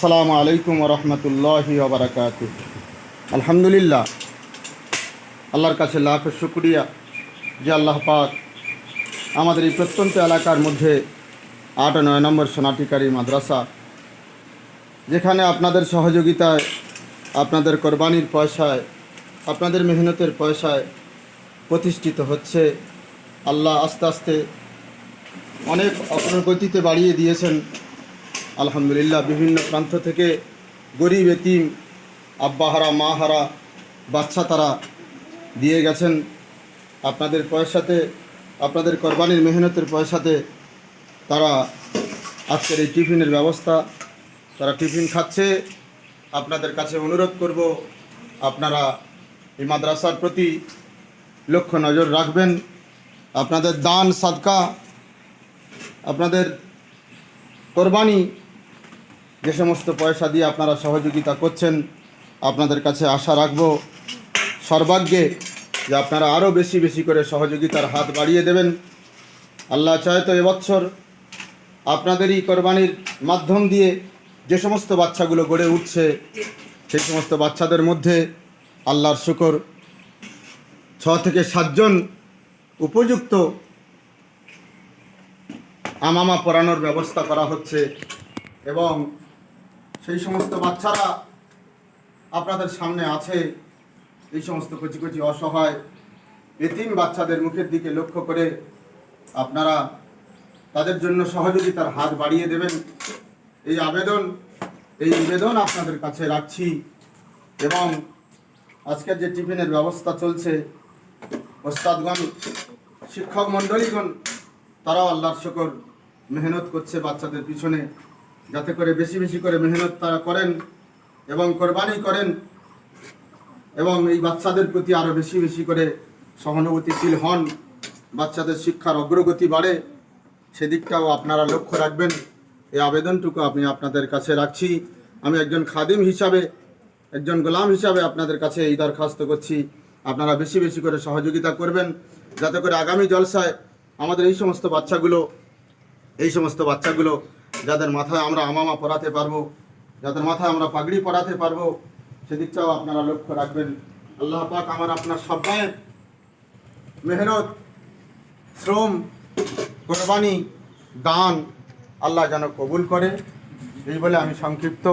আসসালামু আলাইকুম রহমতুল্লাহি ওবরাকাত আলহামদুলিল্লাহ, আল্লাহর কাছে লাখ শুক্রিয়া যে আল্লাহ পাক আমাদের এই প্রত্যন্ত এলাকার মধ্যে আট ও নয় নম্বর সোনাটিকারী মাদ্রাসা, যেখানে আপনাদের সহযোগিতায়, আপনাদের কোরবানির পয়সায়, আপনাদের মেহনতের পয়সায় প্রতিষ্ঠিত হচ্ছে। আল্লাহ আস্তে আস্তে অনেক অগ্রগতিতে বাড়িয়ে দিয়েছেন। আলহামদুলিল্লাহ, বিভিন্ন প্রান্ত থেকে গরিব, এতিম, আব্বাহারা, মাহারা, বাচ্চা তারা দিয়ে গেছেন। আপনাদের পয়সাতে, আপনাদের কোরবানির মেহনতের পয়সাতে তারা আজকের এই টিফিনের ব্যবস্থা, তারা টিফিন খাচ্ছে। আপনাদের কাছে অনুরোধ করব, আপনারা এই মাদ্রাসার প্রতি লক্ষ্য নজর রাখবেন। আপনাদের দান, সাদকা, আপনাদের কোরবানি যে সমস্ত পয়সা দিয়ে আপনারা সহযোগিতা করছেন, আপনাদের কাছে আশা রাখব, সর্বাগ্যে যে আপনারা আরও বেশি বেশি করে সহযোগিতার হাত বাড়িয়ে দেবেন। আল্লাহ চায় তো এবছর আপনাদেরই কোরবানির মাধ্যম দিয়ে যে সমস্ত বাচ্চাগুলো গড়ে উঠছে, সেই সমস্ত বাচ্চাদের মধ্যে আল্লাহর শুকর, ছ থেকে সাতজন উপযুক্ত আমামা পরানোর ব্যবস্থা করা হচ্ছে এবং সেই সমস্ত বাচ্চারা আপনাদের সামনে আছে। এই সমস্ত কচি কচি অসহায় এতিম বাচ্চাদের মুখের দিকে লক্ষ্য করে আপনারা তাদের জন্য সহযোগিতার হাত বাড়িয়ে দেবেন। এই আবেদন, এই নিবেদন আপনাদের কাছে রাখছি এবং আজকের যে টিফিনের ব্যবস্থা চলছে, ওস্তাদগণ, শিক্ষক মণ্ডলীগণ, তারাও আল্লাহর শকর মেহনত করছে বাচ্চাদের পিছনে। যাতে করে বেশি বেশি করে মেহনত তারা করেন এবং কোরবানি করেন এবং এই বাচ্চাদের প্রতি আরও বেশি বেশি করে সহানুভূতিশীল হন, বাচ্চাদের শিক্ষার অগ্রগতি বাড়ে, সেদিকটাও আপনারা লক্ষ্য রাখবেন। এই আবেদনটুকু আমি আপনাদের কাছে রাখছি। আমি একজন খাদিম হিসাবে, একজন গোলাম হিসাবে আপনাদের কাছে এই দরখাস্ত করছি। আপনারা বেশি বেশি করে সহযোগিতা করবেন, যাতে করে আগামী জলসায় আমাদের এই সমস্ত বাচ্চাগুলো, এই সমস্ত বাচ্চাগুলো যাদের মাথায় আমরা আমামা পরাতে পারব, যাদের মাথায় আমরা পাগড়ি পরাতে পারব, সেদিকটাও আপনারা লক্ষ্য রাখবেন। আল্লাহ পাক আমার আপনার সবাই মেহনত, শ্রম, কোরবানি, দান আল্লাহ যেন কবুল করে। এই বলে আমি সংক্ষিপ্ত।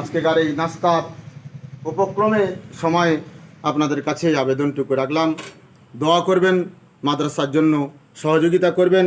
আজকেকার এই নাস্তার উপক্রমে সময় আপনাদের কাছে আবেদনটুকু রাখলাম। দোয়া করবেন, মাদ্রাসার জন্য সহযোগিতা করবেন